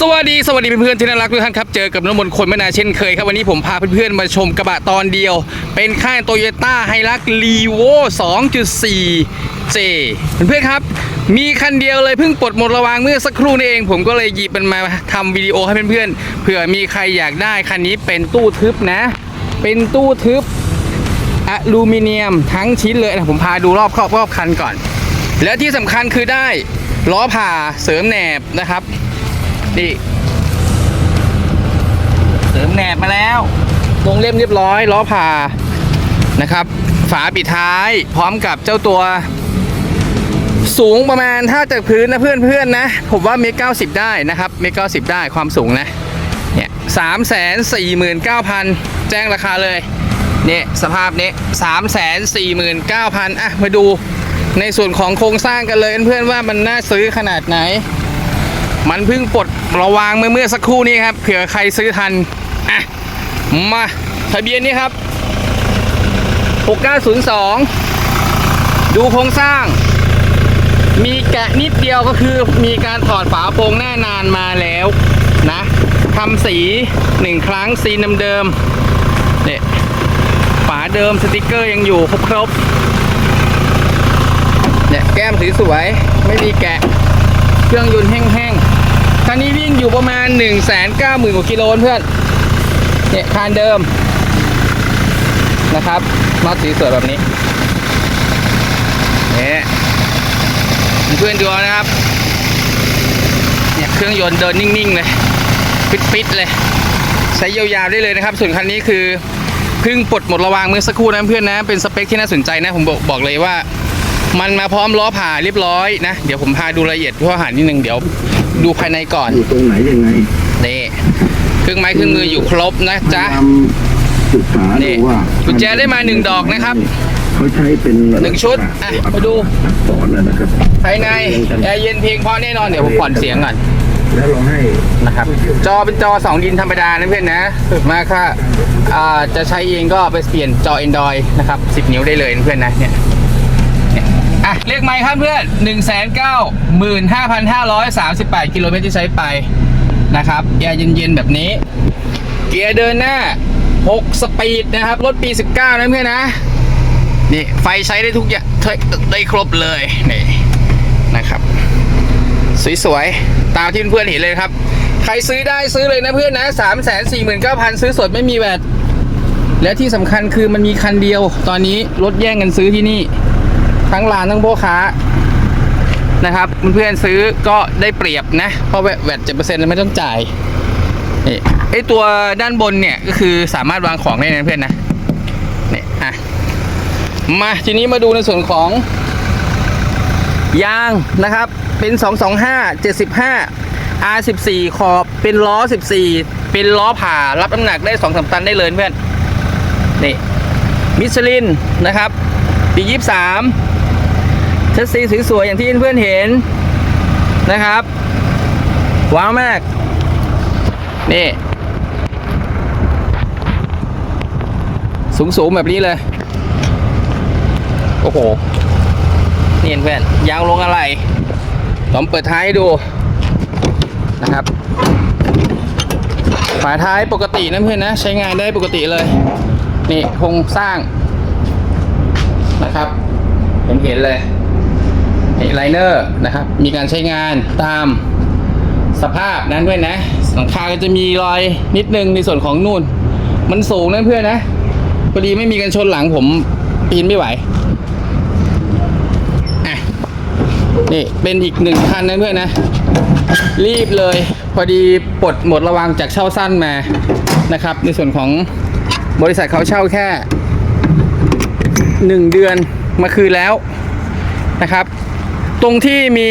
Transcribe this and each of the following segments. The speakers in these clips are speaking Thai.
สวัสดีสวัสดีเพื่อนๆที่น่ารักทุกท่านครับ เจอกับน้ำมนต์คนไม่นาเช่นเคยครับ วันนี้ผมพาเพื่อนๆมาชมกระบะตอนเดียว เป็นค่ายโตโยต้าไฮรักรีโว2.4 J เพื่อนๆครับ มีคันเดียวเลยเพิ่งปลดหมดระวางเมื่อสักครู่นี้เอง ผมก็เลยหยิบมันมาทำวิดีโอให้เพื่อนๆเผื่อมีใครอยากได้คันนี้เป็นตู้ทึบนะ เป็นตู้ทึบอลูมิเนียมทั้งชิ้นเลยนะผมพาดูรอบครอบรอบคันก่อน แล้วที่สำคัญคือได้ล้อผ่าเสริมแหนบนะครับ นี่เสริมแหนบมาแล้ววงเล่มเรียบร้อยล้อผ่านะครับ ฝาปิดท้ายพร้อมกับเจ้าตัว สูงประมาณถ้าจากพื้นนะเพื่อนเพื่อนๆนะ ผมว่าเมตรเก้าสิบได้นะครับเมตรเก้าสิบได้ความสูงนะเนี่ยสามแสนสี่หมื่นเก้าพันแจ้งราคาเลยเนี่ยสภาพนี้สามแสนสี่หมื่นเก้าพันอะมาดูในส่วนของโครงสร้างกันเลยเพื่อนๆว่ามันน่าซื้อขนาดไหน มันเพิ่งปลดระวางเมื่อเมื่อสักครู่นี้ครับเผื่อใครซื้อทันอะมาทะเบียนนี้ครับ 6902 ดูโครงสร้าง มีแกะนิดเดียวก็คือมีการถอดฝาโปรงหน้านานมาแล้วนะทำสีหนึ่งครั้งซีนเดิมๆเนี่ยฝาเดิมสติกเกอร์ยังอยู่ครบๆเนี่ยแก้มสีสวยๆไม่มีแกะ เครื่องยนต์แห้งๆ คันนี้วิ่งอยู่ประมาณ 1 9 0 0 0 0กว่ากิโลเพื่อน เนี่ยคานเดิมนะครับน็อตสีสวยแบบนี้เนี่ยเพื่อนดูนะครับ เนี่ยเครื่องยนต์เดินนิ่งๆเลย ปิดๆเลย ใช้ยาวๆได้เลยนะครับ ส่วนคันนี้คือเพิ่งปลดหมดระวางเมื่อสักครู่นะเพื่อนนะ เป็นสเปคที่น่าสนใจนะ ผมบอกบอกเลยว่า มันมาพร้อมล้อผ่าเรียบร้อยนะ เดี๋ยวผมพาดูรายละเอียดทั่วหานิดนึงเดี๋ยว ดูภายในก่อน อยู่ตรงไหนยังไงนี่เครื่องไม้เครื่องมืออยู่ครบนะจ๊ะ พยายามศึกษานี่ดูว่ากุญแจได้มาหนึ่งดอกนะครับเขาใช้เป็นหนึ่งชุดอะมาดูสอนนะครับภายในแอร์เย็นเพียงพอแน่นอนเดี๋ยวผมผ่อนเสียงก่อนแล้วเราให้นะครับ จอเป็นจอ 2 ดินธรรมดานะเพื่อนนะ มาค่ะอ่าจะใช้เองก็ไปเปลี่ยนจอ Android นะครับ 10 นิ้วได้เลยนะเพื่อนนะเนี่ยเนี่ย อะเลขไมค์ครับเพื่อน1 9 5 5 3 8 กิโลเมตรที่ใช้ไปนะครับแอร์เย็นๆแบบนี้ เกียร์เดินหน้า 6 สปีดนะครับ รถปี 19 นะเพื่อนนะ นี่ไฟใช้ได้ทุกอย่างได้ครบเลย นี่นะครับ สวยๆ ตามที่เพื่อนเห็นเลยครับ ใครซื้อได้ซื้อเลยนะเพื่อนนะ 3 4 9 0 0 0 ซื้อสดไม่มีแวดและที่สำคัญคือมันมีคันเดียว ตอนนี้รถแย่งกันซื้อที่นี่ ทั้งร้านทั้งพ่อค้านะครับเพื่อนๆซื้อก็ได้เปรียบนะ เพราะแวดเจ็ดเปอร์เซ็นต์ไม่ต้องจ่ายนี่ไอตัวด้านบนเนี่ยก็คือสามารถวางของได้นะเพื่อนนะนี่อะมาทีนี้มาดูในส่วนของ ยางนะครับ เป็น 225 75 R14 ขอบเป็นล้อ 14 เป็นล้อผ่ารับน้ำหนักได้2สตันได้เลยเพื่อนนี่มิชลินนะครับปี23 ชัดซีสวยๆอย่างที่เพื่อนๆเห็นนะครับ ว้าวมาก นี่ สูงๆแบบนี้เลย โอ้โหนี่เพื่อนยางลงอะไรผมเปิดท้ายให้ดูนะครับฝาท้ายปกตินะเพื่อนนะใช้งานได้ปกติเลย นี่โครงสร้างนะครับ ผมเห็นเลย ไลเนอร์นะครับ มีการใช้งานตามสภาพนั้นด้วยนะหลังคาก็จะมีรอยนิดนึงในส่วนของนู่น มันสูงนะเพื่อนนะพอดีไม่มีกันชนหลังผมปีนไม่ไหวอะนี่เป็นอีกหนึ่งคันนะเพื่อนนะ รีบเลย พอดีปลดหมดระวางจากเช่าสั้นมานะครับ ในส่วนของบริษัทเขาเช่าแค่หนึ่งเดือนมาคืนแล้วนะครับ ตรงที่มี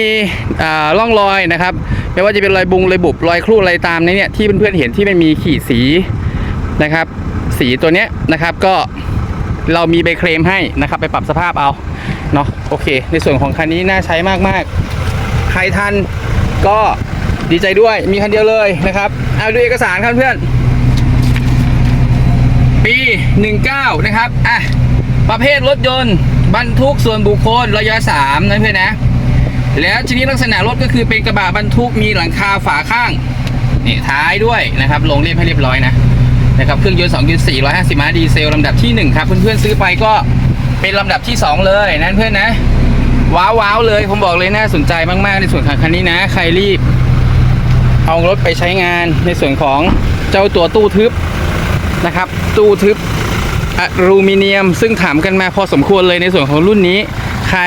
อ่าร่องรอยนะครับ ไม่ว่าจะเป็นรอยบุงรอยบุบรอยครูดอะไรตามนี้เนี่ยที่เพื่อนๆเห็นที่มันมีขีดสีนะครับ สีตัวเนี้ยนะครับก็เรามีใบเคลมให้นะครับ ไปปรับสภาพเอาเนาะโอเค ในส่วนของคันนี้น่าใช้มากๆ ใครทันก็ดีใจด้วยมีคันเดียวเลยนะครับเอาดูเอกสารครับเพื่อน ปี 19 นะครับอะประเภทรถยนต์บรรทุกส่วนบุคคลระยะ3นะเพื่อนนะ แล้วชนิดลักษณะรถก็คือเป็นกระบะบรรทุกมีหลังคาฝาข้างนี่ท้ายด้วยนะครับ ลงเรียบให้เรียบร้อยนะนะครับเครื่องยนต์2.4 150ม้าดีเซลลำดับที่ 1 ครับ เพื่อนๆซื้อไปก็เป็นลำดับที่ 2 เลยนั่นเพื่อนนะ ว้าวว้าวเลย ผมบอกเลยน่าสนใจมากๆ ในส่วนของคันนี้นะ ใครรีบ เอารถไปใช้งานในส่วนของเจ้าตัวตู้ทึบนะครับ ตู้ทึบอลูมิเนียม ซึ่งถามกันมาพอสมควรเลยในส่วนของรุ่นนี้ ใคร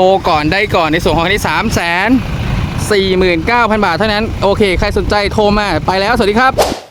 รก่อนได้ก่อนในส่วนของคันนี้3 4 9 0 0 0บาทเท่านั้น โอเค ใครสนใจโทรมาไปแล้ว สวัสดีครับ